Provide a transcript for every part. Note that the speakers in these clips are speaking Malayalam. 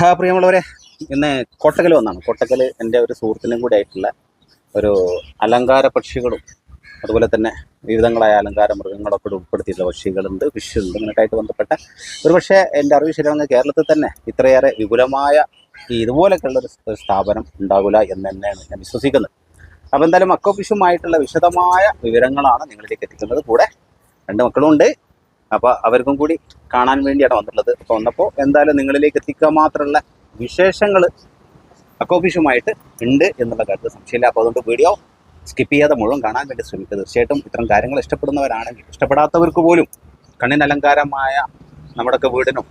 പ്രിയമുള്ളവരെ ഇന്ന് കോട്ടക്കൽ വന്നാണ്. കൊട്ടക്കൽ എന്റെ ഒരു സുഹൃത്തിനും കൂടി ആയിട്ടുള്ള ഒരു അലങ്കാര പക്ഷികളും അതുപോലെ തന്നെ വിവിധങ്ങളായ അലങ്കാര മൃഗങ്ങളൊക്കെ ഉൾപ്പെടുത്തിയിട്ടുള്ള പക്ഷികളുണ്ട് ഫിഷുണ്ട് ഇങ്ങനെയൊക്കെയായിട്ട് ബന്ധപ്പെട്ട ഒരു പക്ഷേ എന്റെ അറിവ് ശരിയാണെങ്കിൽ കേരളത്തിൽ തന്നെ ഇത്രയേറെ വിപുലമായ ഈ ഇതുപോലൊക്കെയുള്ള ഒരു സ്ഥാപനം ഉണ്ടാകില്ല എന്ന് തന്നെയാണ് ഞാൻ വിശ്വസിക്കുന്നത്. അപ്പോൾ എന്തായാലും മക്കോ ഫിഷുമായിട്ടുള്ള വിശദമായ വിവരങ്ങളാണ് നിങ്ങളിലേക്ക് എത്തിക്കുന്നത്. കൂടെ രണ്ട് മക്കളുണ്ട്. അപ്പോൾ അവർക്കും കൂടി കാണാൻ വേണ്ടിയാണ് വന്നിട്ടുള്ളത്. അപ്പോൾ വന്നപ്പോൾ എന്തായാലും നിങ്ങളിലേക്ക് എത്തിക്കാൻ മാത്രമുള്ള വിശേഷങ്ങൾ അക്കോഫീഷുമായിട്ട് ഉണ്ട് എന്നുള്ള കാര്യത്തിൽ സംശയമില്ല. അപ്പോൾ അതുകൊണ്ട് വീഡിയോ സ്കിപ്പ് ചെയ്യാതെ മുഴുവൻ കാണാൻ വേണ്ടി ശ്രമിക്കുക. തീർച്ചയായിട്ടും ഇത്തരം കാര്യങ്ങൾ ഇഷ്ടപ്പെടുന്നവരാണെങ്കിൽ ഇഷ്ടപ്പെടാത്തവർക്ക് പോലും കണ്ണിന് അലങ്കാരമായ നമ്മുടെയൊക്കെ വീടിനും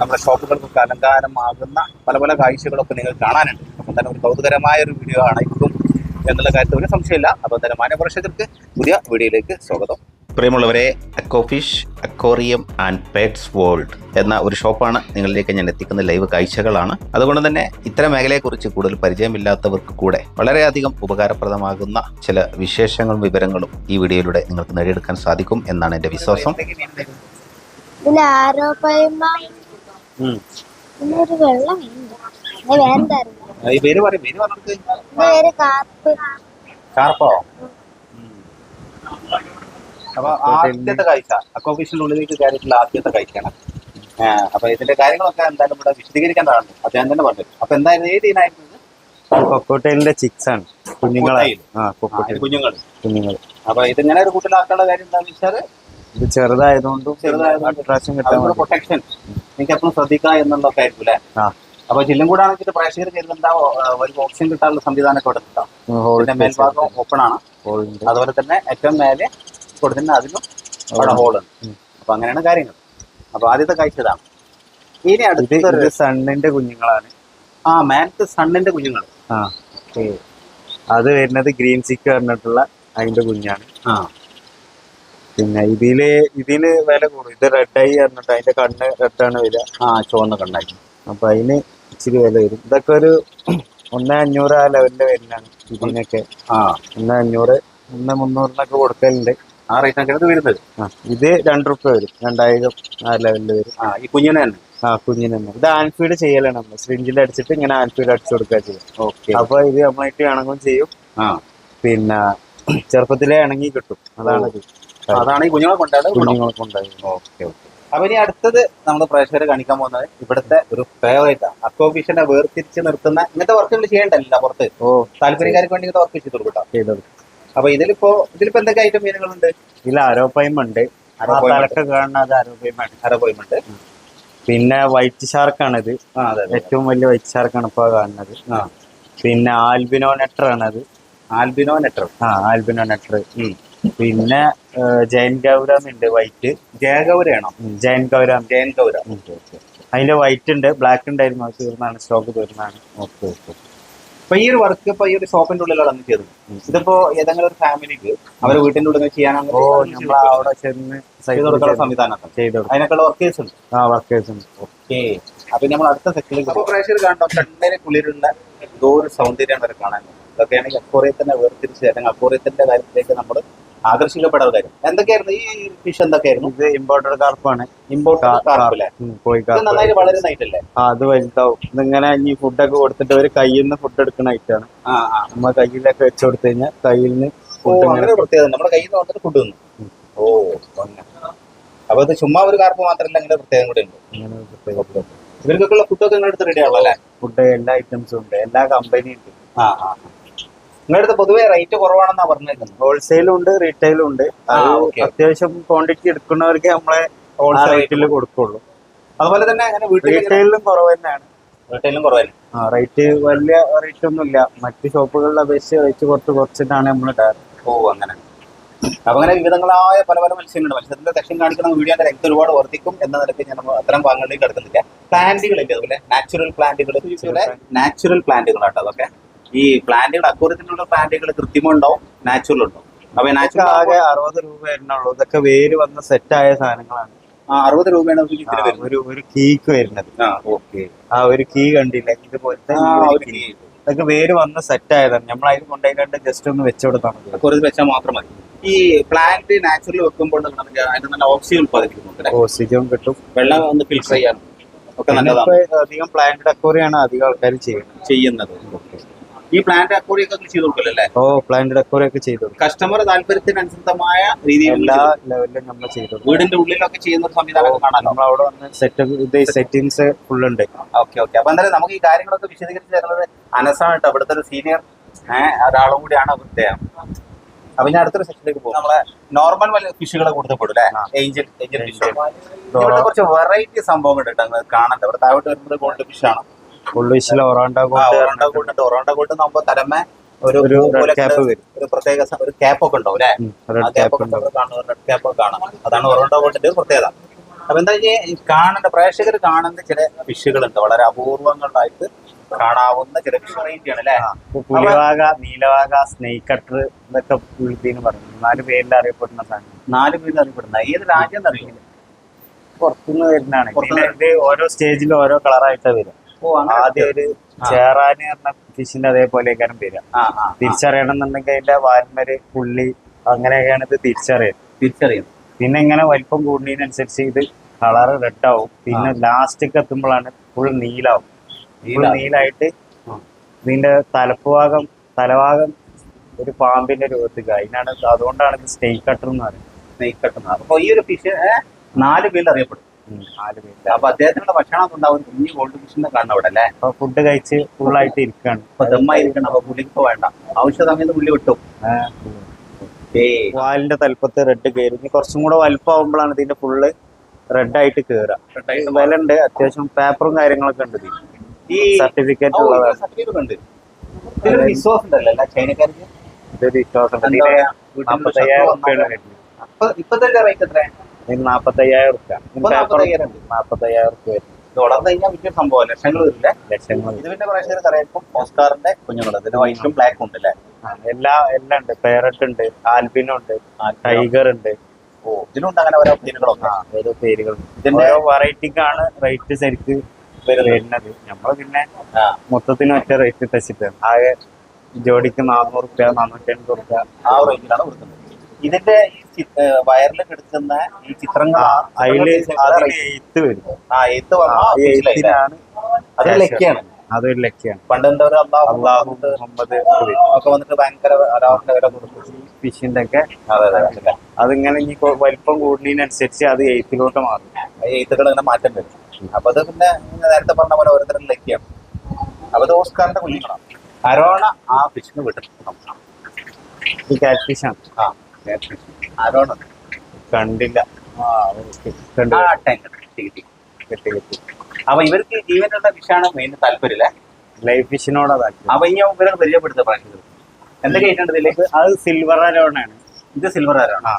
നമ്മുടെ ഷോപ്പുകൾക്കൊക്കെ അലങ്കാരമാകുന്ന പല പല കാഴ്ചകളൊക്കെ നിങ്ങൾ കാണാനുണ്ട്. അപ്പം തന്നെ ഒരു കൗതുകരമായ ഒരു വീഡിയോ ആയിരിക്കും എന്നുള്ള കാര്യത്തിൽ ഒരു സംശയമില്ല. അപ്പോൾ തന്നെ മാന്യപ്രേക്ഷകർക്ക് പുതിയ വീഡിയോയിലേക്ക് സ്വാഗതം. പ്രിയമുള്ളവരെ aqua fish aquarium and pets world എന്ന ഒരു ഷോപ്പാണ് നിങ്ങളിലേക്ക് ഞാൻ എത്തിക്കുന്ന ലൈവ് കാഴ്ചകളാണ്. അതുകൊണ്ട് തന്നെ ഇത്തരം മേഖലയെക്കുറിച്ച് കൂടുതൽ പരിചയമില്ലാത്തവർക്ക് കൂടെ വളരെയധികം ഉപകാരപ്രദമാകുന്ന ചില വിശേഷങ്ങളും വിവരങ്ങളും ഈ വീഡിയോയിലൂടെ നിങ്ങൾക്ക് നേടിയെടുക്കാൻ സാധിക്കും എന്നാണ് എന്റെ വിശ്വാസം. ഇതിൽ ആരോപയുമ്പോ പിന്നെ ഒരു വെള്ളം ഉണ്ട് അത് വേണ്ടായിരുന്നു ഈ പേര് പറയും പേര് പറഞ്ഞിട്ട് പേര് കാപ്പ് ഷാർപ്പോ അപ്പൊ ആദ്യത്തെ കാഴ്ച അക്കോഫീസിന്റെ ഉള്ളിലേക്ക് കയറിയിട്ടുള്ള ആദ്യത്തെ കാഴ്ചയാണ്. ആ, അപ്പൊ ഇതിന്റെ കാര്യങ്ങളൊക്കെ എന്തായാലും ഇവിടെ വിശദീകരിക്കേണ്ടതാണ് അദ്ദേഹം തന്നെ പറഞ്ഞു അപ്പൊ എന്തായാലും ഏത് ഇനായിരുന്നു ഇത്? ചിക്സ് ആണ് കുഞ്ഞുങ്ങളായി കുഞ്ഞുങ്ങൾ. കുഞ്ഞുങ്ങൾ. അപ്പൊ ഇതിങ്ങനെ ഒരു കൂട്ടിലാക്കാനുള്ള കാര്യം എന്താണെന്ന് വെച്ചാൽ ഇത് ചെറുതായതുകൊണ്ടും അട്രാക്ഷൻ കിട്ടാൻ പ്രൊട്ടക്ഷൻ നിങ്ങൾക്ക് എപ്പോഴും ശ്രദ്ധിക്കുക എന്നുള്ളതൊക്കെ ആയിരിക്കും അല്ലേ? അപ്പൊ ജില്ലും കൂടെ ആണെങ്കിൽ പ്രേക്ഷകർ ഒരു ഓപ്ഷൻ കിട്ടാനുള്ള ഇവിടെ മേൽഭാഗം ഓപ്പൺ ആണ്. അതുപോലെ തന്നെ ഏറ്റവും മേലെ കൊടുത്തിട്ട് അതിനും അവിടെ ഹോളുണ്ട്. അപ്പൊ അങ്ങനെയാണ് കാര്യങ്ങൾ. അപ്പൊ ആദ്യത്തെ കാഴ്ച ഇതാണ് ഇനി അടുത്ത സണ്ണിന്റെ കുഞ്ഞുങ്ങളാണ്. ആ മാനത്ത് സണ്ണിന്റെ കുഞ്ഞുങ്ങൾ ആ അത് വരുന്നത് ഗ്രീൻ സിക്ക് പറഞ്ഞിട്ടുള്ള അതിന്റെ കുഞ്ഞാണ്. ആ. പിന്നെ ഇതിൽ ഇതിന് വില കൂടും. ഇത് റെഡ് ആയി പറഞ്ഞിട്ട് അതിന്റെ കണ്ണ് റെഡാണ് വരിക ആ ചുവന്ന കണ്ണായി അപ്പൊ അതിന് ഇച്ചിരി വില വരും. ഇതൊക്കെ ഒരു ഒന്ന് അഞ്ഞൂറ് ആ ലെവലിന്റെ വരുന്നതാണ് ഇതിനൊക്കെ. ആ. ഒന്ന് അഞ്ഞൂറ് ഒന്ന് മുന്നൂറിനൊക്കെ കൊടുക്കലുണ്ട്. ആ റേറ്റ് ആണ് വരുന്നത്. ഇത് രണ്ട് റുപ്യ വരും. രണ്ടായിരം ആ ലെവലിൽ വരും. ആ ഈ കുഞ്ഞിനെ തന്നെ? ആ കുഞ്ഞിന് തന്നെ. ഇത് ആൻഫീഡ് ചെയ്യലാണ് നമ്മൾ സ്ട്രിഞ്ചിൽ അടിച്ചിട്ട് ഇങ്ങനെ ആൻഫീഡ് അടിച്ചു കൊടുക്കുക ചെയ്യും. ഓക്കെ. അപ്പൊ ഇത് നമ്മളായിട്ട് ഇണങ്ങും ചെയ്യും. ആ. പിന്നെ ചെറുപ്പത്തിലെ ഇണങ്ങി കിട്ടും. അതാണ് ഇത്. അതാണ് ഈ കുഞ്ഞുങ്ങളെ കൊണ്ടാണ് ഗുണം കുഞ്ഞുങ്ങളെ കൊണ്ടായി ഓക്കെ ഓക്കെ. അപ്പൊ ഇനി അടുത്തത് നമ്മൾ പ്രേക്ഷകരെ കാണിക്കാൻ പോകുന്നത് ഇവിടുത്തെ ഒരു ഫേവറേറ്റ് ആണ്. അക്കോഫീഷനെ വേർതിരിച്ച് നിർത്തുന്ന ഇങ്ങനത്തെ വർക്കുകൾ ചെയ്യണ്ടല്ല പുറത്ത്. ഓ. താല്പര്യക്കാർക്ക് വേണ്ടി ഇങ്ങനത്തെ വർക്ക് ചെയ്ത് കൊടുക്കാം. ചെയ്തത് അപ്പൊ ഇതിലിപ്പോ ഇതിലിപ്പോ എന്തൊക്കെ ഐറ്റം മീനുകളുണ്ട്? ഇതിൽ അരോപ്പയമുണ്ട് ഉണ്ട്. ആ അരോപ്പയം ഉണ്ട്. തലക്ക് കാണുന്നത് ആരോപ്പയമാണ് അരപോയിമുണ്ട് പിന്നെ വൈറ്റ് ഷാർക്കാണ് ഇത് ഏറ്റവും വലിയ വൈറ്റ് ഷാർക്കാണ് ഇപ്പൊ കാണുന്നത്. പിന്നെ ആൽബിനോ നെറ്റർ ആണ് അത് ആൽബിനോ നെറ്റർ. ആ ആൽബിനോ നെറ്റർ. പിന്നെ ജയൻ ഗൗരാം ഉണ്ട് വൈറ്റ്. ജയ ജയഗൗരയാണോ ജയൻ ഗൗരാം. Giant gourami. അതിന്റെ വൈറ്റ് ഉണ്ട് ബ്ലാക്ക് ഉണ്ടായിരുന്നു. തീർന്നാണ് സ്റ്റോക്ക് തീർന്നാണ്. Okay okay. അപ്പൊ ഈ ഒരു വർക്ക് ഇപ്പൊ ഈ ഒരു ഷോപ്പിന്റെ ഉള്ളിലാണ് അന്ന് ചെയ്തത്. ഇതിപ്പോ ഏതെങ്കിലും ഒരു ഫാമിലിക്ക് അവരെ വീട്ടിന്റെ ഉള്ളിൽ ചെയ്യാൻ അവിടെ ചെന്ന് ചെയ്ത് കൊടുക്കുന്ന സംവിധാനം അതിനൊക്കെയുള്ള വർക്കേഴ്സ് ഉണ്ട്. ആ വർക്കേഴ്സ് ഉണ്ട്. ഓക്കെ. അപ്പൊ നമ്മൾ അടുത്ത സെക്ഷനിലേക്ക് അപ്പൊ പ്രേക്ഷകർ കാണോ കണ്ണിന് കുളിരുള്ള എന്തോ ഒരു സൗന്ദര്യമാണ് അവരെ കാണാൻ. ഇതൊക്കെയാണെങ്കിൽ അക്വോറിയത്തിനെ വേർതിരിച്ച് അല്ലെങ്കിൽ അക്കോറിയത്തിന്റെ കാര്യത്തിലേക്ക് നമ്മൾ ആകർഷിക്കപ്പെടാത്ത കാര്യം എന്തൊക്കെയായിരുന്നു ഈ ഫിഷ് എന്തൊക്കെയായിരുന്നു? ഇത് ഇമ്പോർട്ടഡ് കാർപ്പാണ് ഇമ്പോർട്ട് കാർപ്പ് ഇത് നന്നായിട്ട് അത് വലുതാവും. ഇതിങ്ങനെ ഈ ഫുഡൊക്കെ കൊടുത്തിട്ട് ഒരു കയ്യിൽ നിന്ന് ഫുഡ് എടുക്കുന്ന ഐറ്റാണ് നമ്മ കയ്യിലൊക്കെ വെച്ച് കൊടുത്തു കഴിഞ്ഞാൽ കയ്യിൽ നിന്ന് പ്രത്യേകത നമ്മുടെ കയ്യിൽ നിന്ന് വന്നിട്ട് ഫുഡ് തന്നു. ഓ അപ്പൊ ഇത് ചുമ്മാ ഒരു കാർപ്പ് മാത്രമല്ല ഇങ്ങനെ പ്രത്യേകം കൂടെ ഉണ്ട്. ഇവർക്കൊക്കെ ഉള്ള പ്രത്യേക ഇവർക്കൊക്കെയുള്ള ഫുഡൊക്കെ നിങ്ങളുടെ അടുത്ത് റെഡി ആണല്ലോ അല്ലേ? ഫുഡ് എല്ലാ ഐറ്റംസും ഉണ്ട്. എല്ലാ കമ്പനിയും ഉണ്ട്. ആ ആ. നിങ്ങളുടെ പൊതുവേ റേറ്റ് കുറവാണെന്നാ പറഞ്ഞിരിക്കുന്നത് ഹോൾസെയിലും ഉണ്ട് റീറ്റെയിലും ഉണ്ട്. അത്യാവശ്യം ക്വാണ്ടിറ്റി എടുക്കുന്നവർക്ക് നമ്മളെ ഹോൾസെയിൽ റേറ്റിൽ കൊടുക്കുള്ളൂ. അതുപോലെ തന്നെ അങ്ങനെ റീറ്റെയിലും കുറവ് തന്നെയാണ് റീറ്റെയിലും കുറവായിരുന്നു ആ റേറ്റ് വലിയ റേറ്റ് ഒന്നും ഇല്ല മറ്റു ഷോപ്പുകളിലെ അപേക്ഷിച്ച് റേറ്റ് കുറച്ച് കുറച്ചിട്ടാണ് നമ്മൾ ഓ അങ്ങനെ. അപ്പൊ അങ്ങനെ വിവിധങ്ങളായ പല പല മത്സ്യങ്ങളുണ്ട്. മത്സ്യത്തിന്റെ ദക്ഷിണം കാണിക്കുന്ന വീഡിയോന്റെ രക്തം ഒരുപാട് വർദ്ധിക്കും എന്ന നിലയ്ക്ക് ഞാൻ അത്തരം ഭാഗങ്ങളിലേക്ക് കിടക്കുന്നില്ല പ്ലാന്റുകളില്ല അതുപോലെ നാച്ചുറൽ പ്ലാന്റുകൾ നാച്ചുറൽ പ്ലാന്റുകളാട്ടോ അതൊക്കെ. ഈ പ്ലാന്റുകൾ അക്കൂറത്തിലുള്ള പ്ലാന്റുകൾ കൃത്യമുണ്ടോ നാച്ചുറൽ ഉണ്ടോ അപ്പൊ നാച്ചുറൽ ആകെ അറുപത് രൂപ വരുന്നുള്ളൂ ഇതൊക്കെ വേര് വന്ന സെറ്റ് ആയ സാധനങ്ങളാണ്. അറുപത് രൂപയാണ് ഒരു ഒരു കീക്ക് വരുന്നത്. ആ ഒരു കീ കണ്ടില്ല? ഇതുപോലത്തെ. ഇതൊക്കെ വേര് വന്ന സെറ്റ് ആയതാണ്. നമ്മൾ അതിൽ കൊണ്ടുപോയിട്ട് ജസ്റ്റ് ഒന്ന് വെച്ചു കൊടുത്താൽ മതി. കുറച്ച് വെച്ചാൽ മാത്രം മതി. ഈ പ്ലാന്റ് നാച്ചുറൽ വെക്കുമ്പോൾ അതിന് നല്ല ഓക്സിജൻ ഉൽപ്പാദിപ്പിക്കുന്നുണ്ട് ഓക്സിജൻ കിട്ടും. വെള്ളം ഒന്ന് ഫിൽട്ടർ ചെയ്യാൻ ഒക്കെ നല്ലതാണ്. അധികം പ്ലാന്റ് അക്വറിയാണ് അധികം ആൾക്കാർ ചെയ്യുന്നത്. ചെയ്യുന്നത്. ഈ പ്ലാന്റ് അക്വറി ഒക്കെ ചെയ്ത് കൊടുക്കില്ലല്ലേ ഓ പ്ലാന്റ് അക്വറി ഒക്കെ ചെയ്തു. കസ്റ്റമർ താല്പര്യത്തിനനുസൃതമായ രീതിയിലുള്ള ലെവലിലും നമ്മൾ ചെയ്തു വീടിന്റെ ഉള്ളിലൊക്കെ ചെയ്യുന്ന ഒരു സംവിധാനം നമ്മൾ അവിടെ വന്ന് സെറ്റപ്പ് ഇത് സെറ്റിങ്സ് ഫുൾ ഉണ്ട്. ഓക്കെ ഓക്കെ അപ്പൊ എന്തായാലും നമുക്ക് ഈ കാര്യങ്ങളൊക്കെ വിശദീകരിച്ച് തരുന്നത് അനസാണ് കേട്ടോ. ഇവിടുത്തെ ഒരു സീനിയർ ഒരാളും കൂടിയാണ് അദ്ദേഹം അപ്പൊ ഞാൻ അടുത്തൊരു സെക്ഷനിലേക്ക് പോകും നമ്മളെ നോർമൽ ഫിഷുകളെ കൊടുത്തപ്പെടും അല്ലെ? ഏഞ്ചൽ ഏഞ്ചൽ ഫിഷ് ഇവിടുത്തെ കുറച്ച് വെറൈറ്റി സംഭവങ്ങൾ ഉണ്ട് കേട്ടോ കാണണ്ട. ഇവിടെ താഴോട്ട് വരുമ്പോൾ ഗോൾഡ് ഫിഷ് ആണ്. വിഷിൽ ഒറാണ്ട ഒറോണ്ട ഗോൾഡ് ഉണ്ട്. ഒറോണ്ട ഗോൾഡ് തലമേ ഒരു ഒരു പൂ പോലെ red cap ഉണ്ട്. വരും. ഒരു പ്രത്യേക ഒരു ക്യാപ്പ് ഒക്കെ ഉണ്ടാവും അല്ലേ? ആ ക്യാപ്പ് ക്യാപ്പ് ഒക്കെ റെഡ് ക്യാപ്പ് ഒക്കെ കാണാം. അതാണ് ഒറോണ്ട ഗോൾഡിന്റെ ഒരു പ്രത്യേകത. അപ്പൊ എന്താ കാണേണ്ട പ്രേക്ഷകർ കാണുന്ന ചില ഫിഷുകളുണ്ട് വളരെ അപൂർവങ്ങളായിട്ട് കാണാവുന്ന ചില ഫിഷ് വെറൈറ്റി ആണ് അല്ലേ? പുലിവാക നീലവാക സ്നേക്ക് കട്ടർ ഇതൊക്കെ ഇതിന് പറഞ്ഞു നാല് പേരിൽ അറിയപ്പെടുന്ന സാധനം. നാല് പേരിൽ അറിയപ്പെടുന്ന. ഏത് രാജ്യം എന്നറിയില്ല പുറത്തുനിന്ന് വരുന്നതാണ്. ഇത് ഓരോ സ്റ്റേജിലും ഓരോ കളറായിട്ടാണ് വരും ആദ്യം ഒരു ചേറാന് പറഞ്ഞ ഫിഷിന്റെ അതേപോലെയൊക്കെയാണ് വരിക ആ തിരിച്ചറിയണം എന്നുണ്ടെങ്കിൽ അതിന്റെ വാൽമര് പുള്ളി അങ്ങനെയൊക്കെയാണ് ഇത് തിരിച്ചറിയുന്നത് തിരിച്ചറിയുന്നു പിന്നെ ഇങ്ങനെ വലിപ്പം കൂടുന്നതിനനുസരിച്ച് ഇത് കളർ റെഡ് ആവും പിന്നെ ലാസ്റ്റിക്ക് എത്തുമ്പോഴാണ് ഫുൾ നീലാവും. ഫുൾ. നീലായിട്ട് ഇതിന്റെ തലപ്പുഭാഗം തലഭാഗം ഒരു പാമ്പിന്റെ രൂപത്തിൽ അതിനാണ് അതുകൊണ്ടാണ് ഇത് സ്റ്റേക്ക് കട്ടർ എന്ന് പറയുന്നത്. സ്നേക്ക് കട്ടർ അപ്പൊ ഈ ഒരു ഫിഷ് നാല് പേരിൽ അറിയപ്പെടും. അപ്പൊ അദ്ദേഹത്തിനുള്ള ഭക്ഷണം ഉണ്ടാവും കുഞ്ഞു കോൾഡ് ഫിഷിനെ കാണണം അവിടെ അല്ലേ? അപ്പൊ ഫുഡ് കഴിച്ച് ഫുൾ ആയിട്ട് ഇരിക്കാണ്. അപ്പൊ ദമ്മായിരിക്കണം അപ്പൊ പുള്ളിക്ക് വേണ്ട. ആവശ്യ സമയത്ത് പുള്ളി വിട്ടു വാലിന്റെ തലപ്പത്ത് റെഡ് കയറി ഇനി കുറച്ചും കൂടെ വലുപ്പമാകുമ്പോഴാണ് ഇതിന്റെ ഫുള്ള് റെഡ് ആയിട്ട് കയറുക വില ഉണ്ട്. അത്യാവശ്യം പേപ്പറും കാര്യങ്ങളൊക്കെ ഉണ്ട് ഈ സർട്ടിഫിക്കറ്റ് ഉള്ളതാണ് ചൈനക്കാർക്ക്? വിശ്വാസം അപ്പൊ ഇപ്പത്തെ റേറ്റ് എത്ര ഇതിന് നാപ്പത്തയ്യായിരം ഉറുപ്പ്യ. ഇപ്പൊ പേപ്പർ നാപ്പത്തയ്യായിരം ഉണ്ട്. നാപ്പത്തയ്യായിരം ഉറുപ്പ്യ വരും. ഇത് വളർന്നു കഴിഞ്ഞാൽ വലിയ സംഭവം ലക്ഷങ്ങൾ വരില്ല? ലക്ഷങ്ങൾ ഇത് പിന്നെ പ്രേക്ഷകർക്ക് അറിയാം ഓസ്കാറിന്റെ കുഞ്ഞുങ്ങൾ ഇതിന് വൈറ്റും ബ്ലാക്കും ഉണ്ട് അല്ലേ എല്ലാ എല്ലാം ഉണ്ട്. പേരറ്റ് ഉണ്ട് ആൽബിനോ ഉണ്ട് ടൈഗർ ഉണ്ട്. ഓ ഇതിലുണ്ട് അങ്ങനെ ഓരോ മീനുകളൊക്കെ ആ ഓരോ പേരുകൾ. ഇതിന്റെ ഓരോ വെറൈറ്റിക്കാണ് റേറ്റ് ശരിക്ക് വരുന്നത്. നമ്മൾ പിന്നെ മൊത്തത്തിന് ഒറ്റ റേറ്റ് ഇട്ടിട്ട് ആകെ ജോഡിക്ക് നാനൂറ് റുപ്യ നാനൂറ്റി അൻപത് റുപ്യ ആ റേറ്റിലാണ് കൊടുക്കുന്നത്. ഇതിന്റെ വയറിൽ എടുക്കുന്ന ഈ ചിത്രങ്ങൾ അതിൽ എയ്ത്ത് വരും. ആ എയ്ത്ത് വന്നാണ് അത് ലക്കാണ് അതൊരു ലക്കിയാണ്. പണ്ട് എന്താ ഒരു അള്ളാഹു മുഹമ്മദ് ഒക്കെ വന്നിട്ട് ഭയങ്കര അലാഹുന്റെ വില കൊടുക്കും ഫിഷിന്റെ ഒക്കെ അതെ അതെ അതെ. അതിങ്ങനെ ഇനി വലിപ്പം കൂടുന്നതിനനുസരിച്ച് അത് എയ്ത്തിലോട്ട് മാറും. എയ്ത്തുകൾ ഇങ്ങനെ മാറ്റം വരും. അപ്പൊ അത് പിന്നെ നേരത്തെ പറഞ്ഞ പോലെ ഓരോരുത്തരും ലക്കിയാണ്. അപ്പൊ അത് ഓസ്കാറിന്റെ കുഞ്ഞുങ്ങളാണ്. അരോണ ആ ഫിഷിന് വിട്ടിട്ടുണ്ട് ഈ കാറ്റ് ഫിഷാണ് ആ. അരോണ കണ്ടില്ല. അപ്പൊ ഇവർക്ക് ജീവനുള്ള ഫിഷാണ് മെയിൻ താല്പര്യം അല്ലേ ലൈഫ് ഫിഷിനോടാ താല്പര്യം. അപ്പൊ ഇനി ഇവരെ പരിചയപ്പെടുത്ത പ്രേക്ഷകർ എന്തൊക്കെ ആയിട്ടുണ്ട് ഇതിൽ? അത് സിൽവർ അരോണാണ് ഇത് സിൽവർ ആരാണ് ആ.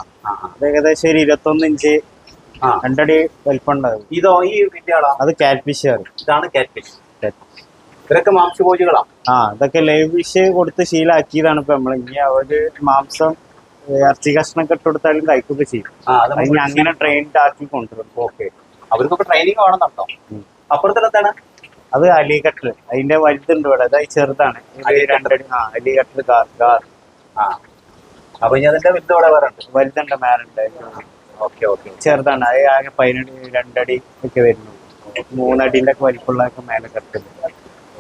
അത് ഏകദേശം ഒരു ഇരുപത്തൊന്ന് ഇഞ്ച്. രണ്ടടി വലിപ്പമുണ്ടാവും. ഇതോ ഈ വിദ്യകളോ അത് കാറ്റ് ഫിഷ് ഇതാണ് കാറ്റ്ഫിഷ് ഫിഷ് ഇവരൊക്കെ മാംസഭോജികളാ? ആ ഇതൊക്കെ ലൈവ് ഫിഷ് കൊടുത്ത് ശീലാക്കിയതാണ് ഇപ്പൊ നമ്മൾ ഇനി അവർ മാംസം ഇറച്ചി കഷ്ണൊക്കെ ഒക്കെ കൊടുത്താലും കഴിക്കുകയൊക്കെ ചെയ്യും. അത് അങ്ങനെ ട്രെയിൻഡ് ആക്കി കൊണ്ടുവരും ഓക്കെ. അവർക്കൊക്കെ ട്രെയിനിങ് വേണമെന്നുണ്ടോ? അപ്പുറത്തിലെന്താണ് അത് അലികട്ടൽ അതിന്റെ വലുതുണ്ട് ഇവിടെ. അതായത് ചെറുതാണ്. അലികട്ടൽ. കാർ ഗാർ ആ അപ്പൊ ഇനി അതിന്റെ വലുത് ഇവിടെ വേറെ ഉണ്ട്. വലുതുണ്ട് മേലുണ്ട്. ഓക്കെ ഓക്കെ ചെറുതാണ്. അത് ആകെ പതിനടി രണ്ടടി ഒക്കെ വരുന്നു. മൂന്നടിന്റെ ഒക്കെ വലിപ്പമുള്ളതൊക്കെ മേലെ കെട്ടുന്നത്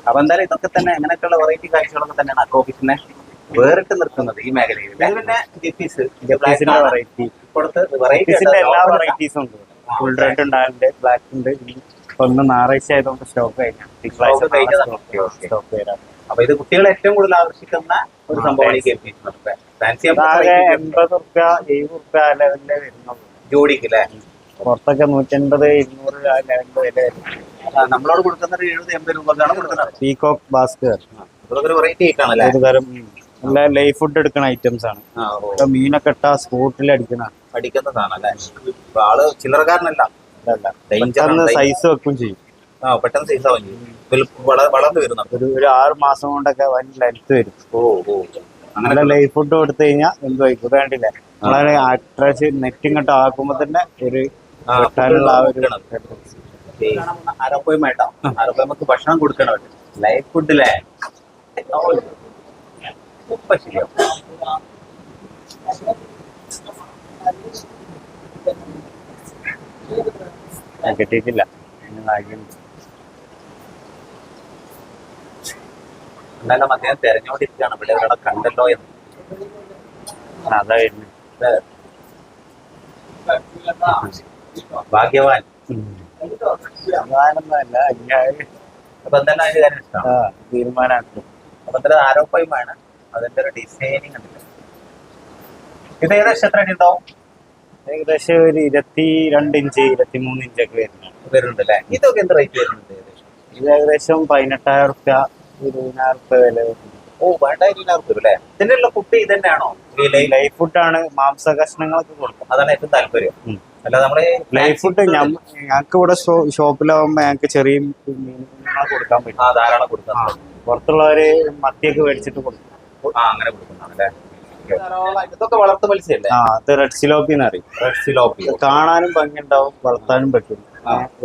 അപ്പൊ എന്തായാലും ഇതൊക്കെ തന്നെ അങ്ങനെയൊക്കെയുള്ള വെറൈറ്റി കാഴ്ചകളൊക്കെ തന്നെയാണ് അക്കോ ഓഫീസിനെ വേറിട്ട് നിർത്തുന്നത് ഈ മേഖലയിൽ. ഉണ്ട്. ഫുൾ റെഡ് ഉണ്ടാകുന്നുണ്ട് ബ്ലാക്ക് ഉണ്ട് ഇനി ഒന്ന് ഞായറാഴ്ച ആയതുകൊണ്ട് സ്റ്റോക്ക് കഴിഞ്ഞാൽ വരാം. അപ്പൊ ഇത് കുട്ടികളെ ഏറ്റവും കൂടുതൽ ആകർഷിക്കുന്ന ഒരു സംഭവമാണ് ഈ. ജെപ്പീസ് ഫാൻസി എൺപത് റുപ്യ എഴുപത് റുപ്യ ആ ലെവലിലേ വരുന്നുള്ളൂ. ജോഡിക്ക് അല്ലേ പുറത്തൊക്കെ നൂറ്റൻപത് ഇരുന്നൂറ് ആ ലെവലിൽ വില വരും. ആ, നമ്മളോട് കൊടുക്കുന്ന ഒരു എഴുപത് എൺപത് രൂപക്കാണ് കൊടുക്കുന്നത്. പീകോക്ക് ഇതൊക്കെ വെറൈറ്റി ആയിട്ടാണല്ലേ? തരം ലൈഫ് ഫുഡ് എടുക്കുന്ന ഐറ്റംസ് ആണ്. മീനൊക്കെ ഇട്ടാ സ്പോട്ടിൽ അടിക്കണ. അടിക്കുന്നതാണ് ആൾ ചില്ലറക്കാരനല്ല. സൈസ് വെക്കും ചെയ്യും. പെട്ടെന്ന് സൈസ് ആവും ചെയ്യും. വലു- വള- വളർന്നു വരുന്നുണ്ട്. ഒരു ഒരു ആറ് മാസം കൊണ്ടൊക്കെ വൻ ലെങ്ത് വരും. ഓ ഓ. അങ്ങനെ ലൈഫ് ഫുഡ് കൊടുത്തു കഴിഞ്ഞാൽ എന്ത് വയ്ക്കും ഇത് കണ്ടില്ലേ നമ്മളെ അട്രാക്ഷൻ നെറ്റ് ഇങ്ങോട്ട് ആക്കുമ്പോ തന്നെ ഒരു വെട്ടാനുള്ള ആ ഒരു അരപ്പോയ്മ ഭക്ഷണം കൊടുക്കണം. ലൈഫ് ഫുഡിലെ മുപ്പ ശരിയാവും കിട്ടിയിട്ടില്ല എന്നാലും അദ്ദേഹം തെരഞ്ഞോണ്ടിരിക്കുകയാണ് പിള്ളേരുടെ കണ്ടല്ലോ എന്ന്. അതായിരുന്നു ഭാഗ്യവാൻ. ഭാഗ്യവാനൊന്നല്ല അപ്പൊ എന്തായാലും തീരുമാനമാക്കും അപ്പൊ എന്തായാലും അതിന്റെ ഒരു ഡിസൈനിങ് ഉണ്ട്. ഇത് ഏകദേശം എത്ര അടി ഉണ്ടാവും? ഏകദേശം ഒരു ഇരുപത്തി രണ്ട് ഇഞ്ച് ഇരുപത്തി മൂന്ന് ഇഞ്ചൊക്കെ വരുന്നു വരുന്നുണ്ട്. അല്ലേ ഇതൊക്കെ എന്ത് റേറ്റ് വരുന്നുണ്ട് ഏകദേശം? ഇത് ഏകദേശം പതിനെട്ടായിരം റുപ്യ ഇരുപതിനായിരം റുപ്യ വില ഓ പതിനെട്ടായിരം റുപ്യ അല്ലേ ഇതിനുള്ള കുട്ടി ഇത് തന്നെയാണോ ലൈഫ് ഫുഡ് ആണ് മാംസ കഷ്ണങ്ങളൊക്കെ കൊടുക്കും. അതാണ് ഏറ്റവും താല്പര്യം. അല്ല നമ്മൾ ലൈഫ് ഫുഡ് ഞങ്ങൾക്ക് ഇവിടെ ഷോപ്പിലാവുമ്പോ ഞങ്ങൾക്ക് ചെറിയ മീനുകളെ കൊടുക്കാൻ പറ്റും. ധാരാളം കൊടുക്കാം. പുറത്തുള്ളവര് മത്തിയൊക്കെ മേടിച്ചിട്ട് കൊടുക്കും. അങ്ങനെ കൊടുക്കുന്നതാണ് അല്ലേ ഇതൊക്കെ വളർത്തു മത്സ്യല്ലേ ആ അത് റെഡ് സിലോപ്പി അറിയും റെഡ് സിലോപ്പി കാണാനും ഭംഗിയുണ്ടാവും വളർത്താനും പറ്റും.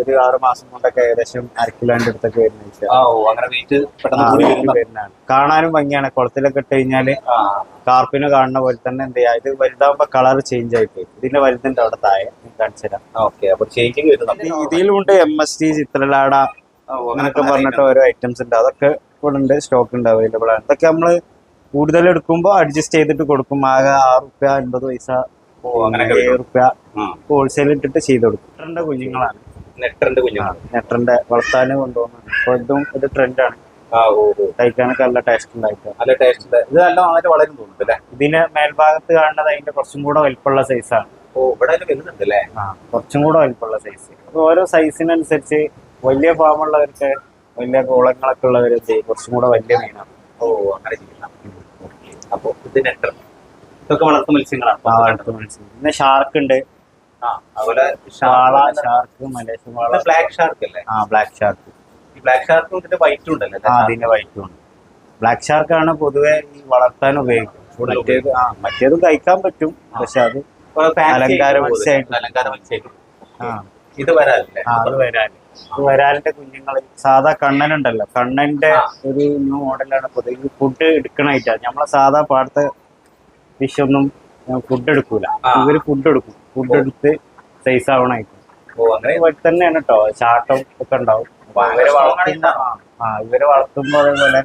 ഒരു ആറ് മാസം കൊണ്ടൊക്കെ ഏകദേശം അരക്കിലാണ്ട് അടുത്തൊക്കെ വരുന്ന കാണാനും ഭംഗിയാണ്. കുളത്തിലൊക്കെ ഇട്ട് കഴിഞ്ഞാൽ കാർപ്പിന് കാണുന്ന പോലെ തന്നെ എന്ത് ചെയ്യാ ഇത് വലുതാകുമ്പോ കളർ ചേഞ്ച് ആയി പോയി ഇതിന്റെ വലുതുണ്ട് അവിടെ താഴെ. ഞാൻ കാണിച്ചു തരാം ഓക്കെ അപ്പൊ ചേഞ്ചിങ് വരുന്നുണ്ട്. ഇതിലുണ്ട് എം എസ് ടി ചിത്രലാട അങ്ങനൊക്കെ പറഞ്ഞിട്ട് ഓരോ ഐറ്റംസ് ഉണ്ട്. അതൊക്കെ ഇവിടെ ഉണ്ട് സ്റ്റോക്ക് ഉണ്ട് അവൈലബിൾ ആണ്. ഇതൊക്കെ നമ്മൾ കൂടുതൽ എടുക്കുമ്പോൾ അഡ്ജസ്റ്റ് ചെയ്തിട്ട് കൊടുക്കും. ആകെ ആറ് റുപ്യ അൻപത് പൈസ ഏഴ് റുപ്യ ഹോൾസെയിൽ ഇട്ടിട്ട് ചെയ്ത് കൊടുക്കും. നെട്രന്റെ കുഞ്ഞുങ്ങളാണ്. നെട്രന്റെ കുഞ്ഞുങ്ങളാണ് നെട്രന്റെ വളർത്താനും കൊണ്ടുപോകുന്നത് അപ്പൊ ഇതും ഒരു ട്രെൻഡാണ് ആ ഓ ഓ. കഴിക്കാനൊക്കെ നല്ല ടേസ്റ്റ് ഉണ്ടായിട്ട് നല്ല ടേസ്റ്റ് ഇത് നല്ല നന്നായിട്ട് വളരും തോന്നുന്നു അല്ലേ? ഇതിന് മേൽഭാഗത്ത് കാണുന്നത് അതിന്റെ കുറച്ചും കൂടെ വലിപ്പമുള്ള സൈസാണ് ഓ ഇവിടെ അല്ലേ? കുറച്ചും കൂടെ വലിപ്പമുള്ള സൈസ് അപ്പൊ ഓരോ സൈസിനനുസരിച്ച് വലിയ ഫാമുള്ളവർക്ക് വലിയ കോളങ്ങളൊക്കെ ഉള്ളവരൊക്കെ കുറച്ചും കൂടെ വലിയ മീനാണ്. ഓ അങ്ങനെ ചെയ്യണം. അപ്പൊ ഇത് നെട്ടർ ഇതൊക്കെ വളർത്തു മത്സ്യങ്ങളാണ്. മത്സ്യം. പിന്നെ ഷാർക്ക് ഉണ്ട്. ആ അതുപോലെ ഷാള ഷാർക്ക് മലേഷ്യ വാള. ബ്ലാക്ക് ഷാർക്ക് അല്ലേ? ആ ബ്ലാക്ക് ഷാർക്ക് ഈ ബ്ലാക്ക് ഷാർക്കും ഇതിന്റെ വൈറ്റും ഉണ്ടല്ലേ? ആ അതിന്റെ വൈറ്റും ഉണ്ട്. ബ്ലാക്ക് പൊതുവെ ഈ വളർത്താൻ ഉപയോഗിക്കുന്നത്. മറ്റേത് ആ മറ്റേതും കഴിക്കാൻ പറ്റും. പക്ഷെ അത് അലങ്കാര മത്സ്യമായിട്ട്. അലങ്കാര മത്സ്യമായിട്ട്. ആ. ഇത് വരാലിന്റെ അത് വരാലിന്റെ കുഞ്ഞുങ്ങൾ സാധാ കണ്ണനുണ്ടല്ലോ. കണ്ണന്റെ ഒരു ന്യൂ മോഡലാണ് പൊതുവെ ഫുഡ് എടുക്കണായിട്ടാ നമ്മളെ സാധാ പാടത്തെ വിഷൊന്നും ഫുഡ് എടുക്കൂല. ഇവർ ഫുഡ് എടുക്കും. ഫുഡ് എടുത്ത് സൈസ് ആവണായിട്ട് അങ്ങനെ ഇവിടെ തന്നെയാണ് കേട്ടോ ചാട്ടം ഒക്കെ ഉണ്ടാവും. ആ ഇവരെ വളർത്തുമ്പോ അതേപോലെ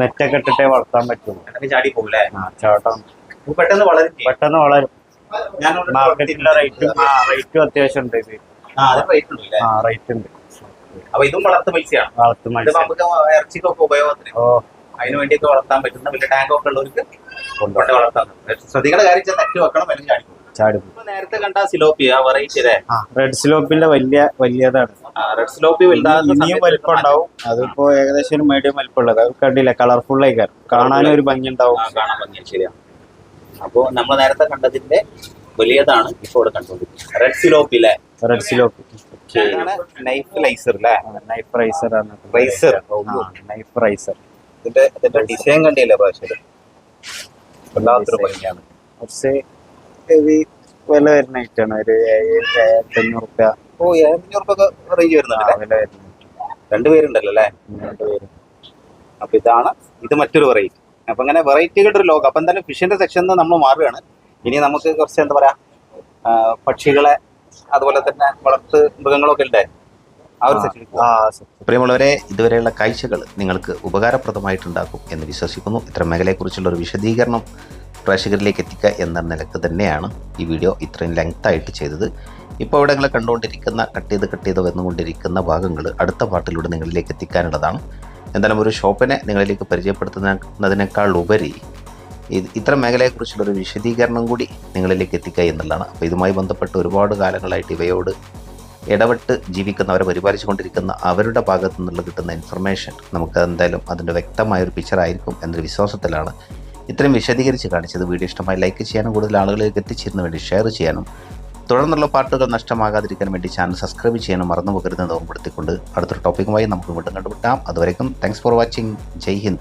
നെറ്റൊക്കെ ഇട്ടിട്ടേ വളർത്താൻ പറ്റുള്ളൂ. ചാട്ടം. പെട്ടെന്ന് വളരും. പെട്ടെന്ന് വളരും. മാർക്കറ്റിന്റെ മാർക്കറ്റിലെ റേറ്റും ആ റേറ്റും അത്യാവശ്യം ഉണ്ട് ഇത്. ആ റേറ്റ് ഉണ്ട് അപ്പൊ ഇതും വളർത്തു മത്സ്യമാണ് വളർത്തു ഇത് മത്സ്യം നമുക്ക് ഇറച്ചിക്കൊക്കെ ഉപയോഗത്തിന് അതിന് വേണ്ടിയൊക്കെ വളർത്താൻ പറ്റുന്ന വലിയ ടാങ്കൊക്കെ ഉള്ളവർക്ക്. കൊണ്ട് വളർത്താൻ ശ്രദ്ധിക്കേണ്ട കാര്യം വെച്ചാൽ നെറ്റ് വെക്കണം അല്ലെങ്കിൽ ചാടി ചാടി നേരത്തെ കണ്ട സിലോപ്പി ആ വെറൈറ്റി അല്ലേ റെഡ് സ്ലോപ്പിന്റെ വലിയ വലിയതാണ്. റെഡ് സ്ലോപ്പി ഇനിയും വലിപ്പം ഉണ്ടാവും. അതിപ്പോ ഏകദേശം ഒരു മീഡിയം വലിപ്പം ഉള്ളത് അത് കണ്ടില്ല? കളർഫുൾ ആയി കാണാനും ഒരു ഭംഗി ഉണ്ടാവും കാണാൻ ശരിയാണ് അപ്പോ നമ്മൾ നേരത്തെ കണ്ടതിന്റെ വലിയതാണ് ഇപ്പോൾ ഇവിടെ കണ്ടുകൊണ്ടിരിക്കുന്നത്. റെഡ് സിലോപ്പ് അല്ലേ റെഡ് സിലോപ്പ് നൈഫ് ലൈസർ അല്ലേ നൈഫ് റൈസർ ആണ്. നൈഫ് റൈസർ ഇതിന്റെ ഇതിന്റെ ഡിസൈൻ കണ്ടില്ലേ പ്രാവശ്യം? വല്ലാത്തൊരു ഭംഗിയാണ്. കുറച്ച് ഹെവി വില വരുന്ന ഐറ്റാണ് ഒരു ഏഴ് ഏഴായിരത്തി റുപ്യ. ഓ ഏഴഞ്ഞൂറ് രൂപ റേഞ്ച് വരുന്നുണ്ട് വില വരുന്ന രണ്ടുപേരുണ്ടല്ലോ അല്ലേ? രണ്ടുപേരും അപ്പൊ ഇതാണ് ഇത് മറ്റൊരു വെറൈറ്റി അപ്പൊ അങ്ങനെ വെറൈറ്റികളുടെ ഒരു ലോകം അപ്പൊ എന്തായാലും ഫിഷിന്റെ സെക്ഷനിൽ നമ്മൾ മാറുകയാണ്. ഇനി നമുക്ക് കുറച്ച് എന്താ പറയാ പക്ഷികളെ അതുപോലെ തന്നെ വളർത്ത് മൃഗങ്ങളൊക്കെ ഉണ്ട് പ്രിയമുള്ളവരെ ഇതുവരെയുള്ള കാഴ്ചകൾ നിങ്ങൾക്ക് ഉപകാരപ്രദമായിട്ടുണ്ടാക്കും എന്ന് വിശ്വസിക്കുന്നു. ഇത്തരം മേഖലയെക്കുറിച്ചുള്ള ഒരു വിശദീകരണം പ്രേക്ഷകരിലേക്ക് എത്തിക്കുക എന്ന നിലയ്ക്ക് തന്നെയാണ് ഈ വീഡിയോ ഇത്രയും ലെങ്ത് ആയിട്ട് ചെയ്തത്. ഇപ്പോൾ ഇവിടെ നിങ്ങൾ കണ്ടുകൊണ്ടിരിക്കുന്ന കട്ട് ചെയ്ത് കട്ട് ചെയ്ത് വന്നുകൊണ്ടിരിക്കുന്ന ഭാഗങ്ങൾ അടുത്ത പാട്ടിലൂടെ നിങ്ങളിലേക്ക് എത്തിക്കാനുള്ളതാണ്. എന്തായാലും ഒരു ഷോപ്പിനെ നിങ്ങളിലേക്ക് പരിചയപ്പെടുത്തുന്നതിനേക്കാൾ ഉപരി ഇത് ഇത്തരം മേഖലയെക്കുറിച്ചുള്ള ഒരു വിശദീകരണം കൂടി നിങ്ങളിലേക്ക് എത്തിക്കുക എന്നുള്ളതാണ്. അപ്പോൾ ഇതുമായി ബന്ധപ്പെട്ട് ഒരുപാട് കാലങ്ങളായിട്ട് ഇവയോട് ഇടപെട്ട് ജീവിക്കുന്ന ജീവിക്കുന്നവരെ പരിപാലിച്ചുകൊണ്ടിരിക്കുന്ന അവരുടെ ഭാഗത്തു നിന്നുള്ള കിട്ടുന്ന ഇൻഫർമേഷൻ നമുക്ക് എന്തായാലും അതിന്റെ വ്യക്തമായ ഒരു പിക്ചർ ആയിരിക്കും എന്നൊരു വിശ്വാസത്തിലാണ് ഇത്രയും വിശദീകരിച്ച് കാണിച്ചത്. വീഡിയോ ഇഷ്ടമായി ലൈക്ക് ചെയ്യാനും കൂടുതൽ ആളുകളിലേക്ക് എത്തിച്ചേരുന്ന വേണ്ടി ഷെയർ ചെയ്യാനും തുടർന്നുള്ള പാട്ടുകൾ നഷ്ടമാകാതിരിക്കാൻ വേണ്ടി ചാനൽ സബ്സ്ക്രൈബ് ചെയ്യാനും മറന്നു പോകരുതെന്ന് ഓർമ്മപ്പെടുത്തിക്കൊണ്ട് അടുത്തൊരു ടോപ്പിക്കുമായി നമുക്ക് വീണ്ടും കണ്ടുമുട്ടാം. അതുവരേക്കും thanks for watching Jai Hind.